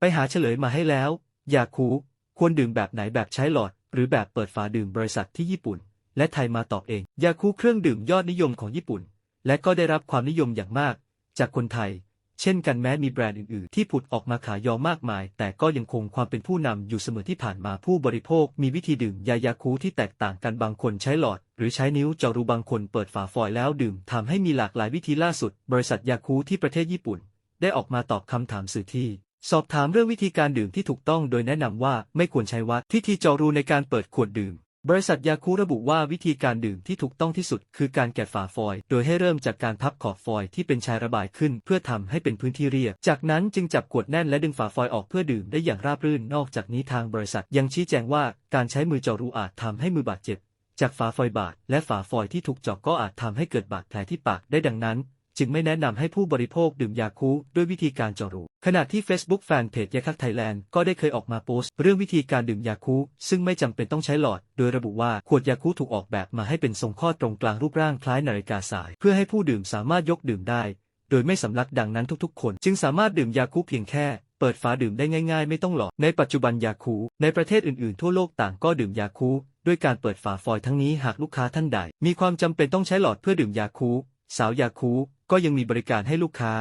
ไปหาเฉลยมาให้แล้ว ยาคูควรดื่มแบบไหนแบบใช้หลอด หรือแบบเปิดฝาดื่มบริษัทที่ญี่ปุ่น และไทยมาตอบเอง ยาคูเครื่องดื่มยอดนิยมของญี่ปุ่น และก็ได้รับความนิยมอย่างมาก จากคนไทย เช่นกันแม้มีแบรนด์อื่นๆ ที่ผุดออกมาขายยอมากมาย แต่ก็ยังคงความเป็นผู้นำอยู่เสมอที่ผ่านมาผู้บริโภค มีวิธีดื่มยายาคูที่แตกต่างกันบางคนใช้หลอด หรือใช้นิ้วเจารูบางคนเปิดฝาฟอยล์แล้วดื่มทำให้มีหลากหลายวิธีล่าสุด บริษัทยาคูที่ประเทศญี่ปุ่น ได้ออกมาตอบคำถามสื่อที่ สอบถามเรื่องวิธีการดื่มที่ถูกต้องโดยแนะนำว่าไม่ควรใช้วัดที่ทีจารูในการเปิดขวดดื่ม บริษัทยาคูระบุว่าวิธีการดื่มที่ถูกต้องที่สุด คือการแกะฝาฟอยล์โดยให้เริ่มจากการพับขอบฟอยล์ที่เป็นชายระบายขึ้น เพื่อทำให้เป็นพื้นที่เรียบ จากนั้นจึงจับขวดแน่นและดึงฝาฟอยล์ออกเพื่อดื่มได้อย่างราบรื่น นอกจากนี้ทางบริษัทยังชี้แจงว่าการใช้มือจารูอาจทำให้มือบาดเจ็บจากฝาฟอยล์บาดและฝาฟอยล์ที่ถูกเจาะก็อาจทำให้เกิดบาดแผลที่ปากได้ดังนั้น จึงไม่แนะนำให้ผู้บริโภคดื่มยาคูด้วยวิธีการจาะรู ขณะที่ Facebook แฟนเพจยาคักไทยแลนด์ก็ได้เคยออกมาโพสต์เรื่องวิธีการดื่มยาคูซึ่งไม่จำเป็นต้องใช้หลอด โดยระบุว่าขวดยาคูถูกออกแบบมาให้เป็นทรงข้อตรงกลางรูปร่างคล้ายนาฬิกาสาย เพื่อให้ผู้ดื่มสามารถยกดื่มได้ โดยไม่สำลักดังนั้นทุกๆ คน จึงสามารถดื่มยาคูเพียงแค่เปิดฝาดื่มได้ง่ายๆ ไม่ต้องหลอด ในปัจจุบันยาคู ในประเทศอื่นๆ ทั่วโลกต่างก็ดื่มยาคู ด้วยการเปิดฝาฟอยล์ทั้งนี้หากลูกค้าท่านใด มีความจำเป็นต้องใช้หลอดเพื่อดื่มยาคู สาวยาคู ก็ยังมีบริการให้ลูกค้า